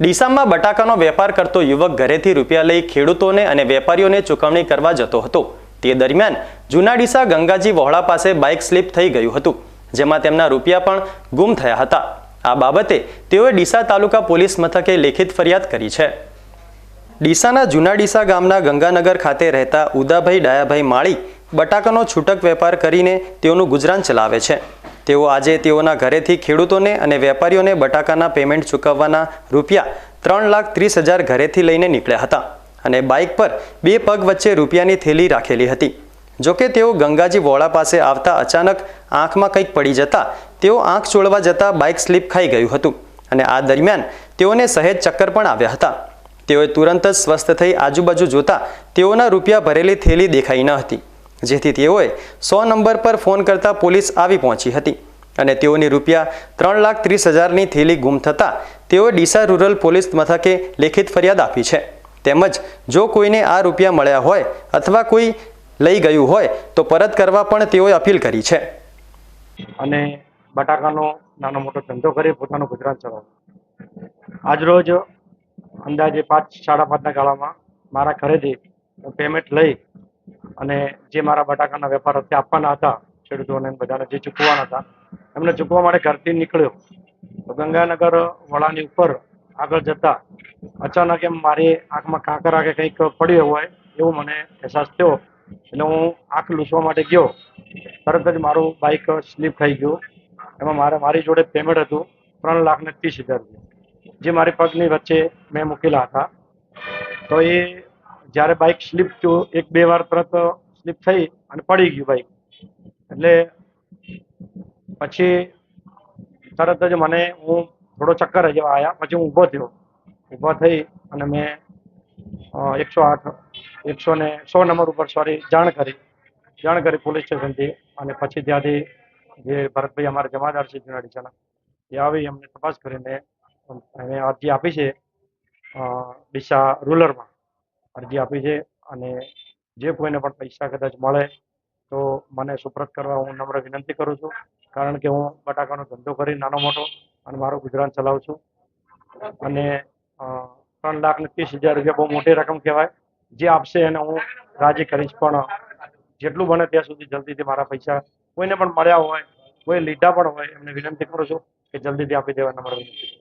ડીસામાં બટાકાનો વેપાર કરતો યુવક ઘરેથી રૂપિયા લઈ ખેડૂતોને અને વેપારીઓને ચૂકવણી કરવા જતો હતો. તે દરમિયાન જૂના ડીસા ગંગાજી વહોળા પાસે બાઇક સ્લીપ થઈ ગયું હતું, જેમાં તેમના રૂપિયા પણ ગુમ થયા હતા. આ બાબતે તેઓએ ડીસા તાલુકા પોલીસ મથકે લેખિત ફરિયાદ કરી છે. ડીસાના જૂના ડીસા ગામના ગંગાનગર ખાતે રહેતા ઉદાભાઈ ડાયાભાઈ માળી બટાકાનો છૂટક વેપાર કરીને તેઓનું ગુજરાન ચલાવે છે. તેઓ આજે તેઓના ઘરેથી ખેડૂતોને અને વેપારીઓને બટાકાના પેમેન્ટ ચૂકવવાના રૂપિયા ત્રણ લાખ ત્રીસ હજાર ઘરેથી લઈને નીકળ્યા હતા અને બાઇક પર બે પગ વચ્ચે રૂપિયાની થેલી રાખેલી હતી. જોકે તેઓ ગંગાજી વોળા પાસે આવતા અચાનક આંખમાં કંઈક પડી જતા તેઓ આંખ ચોળવા જતા બાઇક સ્લીપ ખાઈ ગયું હતું અને આ દરમિયાન તેઓને સહેજ ચક્કર પણ આવ્યા હતા. તેઓએ તુરંત જ સ્વસ્થ થઈ આજુબાજુ જોતા તેઓના રૂપિયા ભરેલી થેલી દેખાઈ ન હતી. જેથી તેઓએ સો નંબર પર ફોન કરતા પોલીસ આવી પહોંચી હતી અને તેઓની રૂપિયા ત્રણ લાખ ત્રીસ હજારની થેલી ગુમ થતાં તેઓએ ડીસા રૂરલ પોલીસ મથકે લેખિત ફરિયાદ આપી છે. તેમજ જો કોઈને આ રૂપિયા મળ્યા હોય અથવા કોઈ લઈ ગયું હોય તો પરત કરવા પણ તેઓએ અપીલ કરી છે. અને બટાકાનો નાનો મોટો ધંધો કરી પોતાનું ગુજરાન ચલાવ્યું. આજરોજ અંદાજે પાંચ, સાડા પાંચના ગાળામાં મારા ઘરેથી પેમેન્ટ લઈ અને જે મારા બટાકાના વેપાર અત્યારે આપવાના હતા, ખેડૂતોને બધાને જે ચૂકવાના હતા, એમને ચૂકવવા માટે ઘરથી નીકળ્યો. તો ગંગાનગર વડાની ઉપર આગળ જતા અચાનક એમ મારી આંખમાં કાંકરા કે કંઈક પડ્યો હોય એવું મને અહેસાસ થયો એટલે હું આંખ લૂસવા માટે ગયો. તરત જ મારું બાઇક સ્લીપ થઈ ગયું. એમાં મારે મારી જોડે પેમેન્ટ હતું ત્રણ લાખ ને ત્રીસ હજાર જે મારી પગની વચ્ચે મેં મૂકેલા હતા. તો એ જ્યારે બાઇક સ્લીપ થયું, એક બે વાર તરત સ્લીપ થઈ અને પડી ગયું બાઇક એટલે પછી તરત જ મને હું થોડો ચક્કર જેવા આવ્યા પછી હું ઊભો થયો. ઊભો થઈ અને મેં એકસો આઠ, એકસો ને સો નંબર ઉપર સોરી જાણ કરી જાણ કરી પોલીસ સ્ટેશનથી અને પછી ત્યાંથી જે ભરતભાઈ અમારા જમાદાર છે જુના ડીસાના એ આવી અમને તપાસ કરીને એને અરજી આપી છે ડીસા રૂરલમાં અરજી આપી છે અને જે કોઈને પણ પૈસા કદાચ મળે તો મને સુપ્રત કરવા હું નમ્ર વિનંતી કરું છું. કારણ કે હું બટાકાનો ધંધો કરી નાનો મોટો અને મારું ગુજરાન ચલાવું છું. અને ત્રણ લાખ ને ત્રીસ હજાર રૂપિયા બહુ મોટી રકમ કહેવાય. જે આપશે એને હું રાજી કરીશ. પણ જેટલું બને ત્યાં સુધી જલ્દીથી મારા પૈસા કોઈને પણ મળ્યા હોય, કોઈ લીધા પણ હોય એમને વિનંતી કરું છું કે જલ્દીથી આપી દેવા નમ્ર વિનંતી.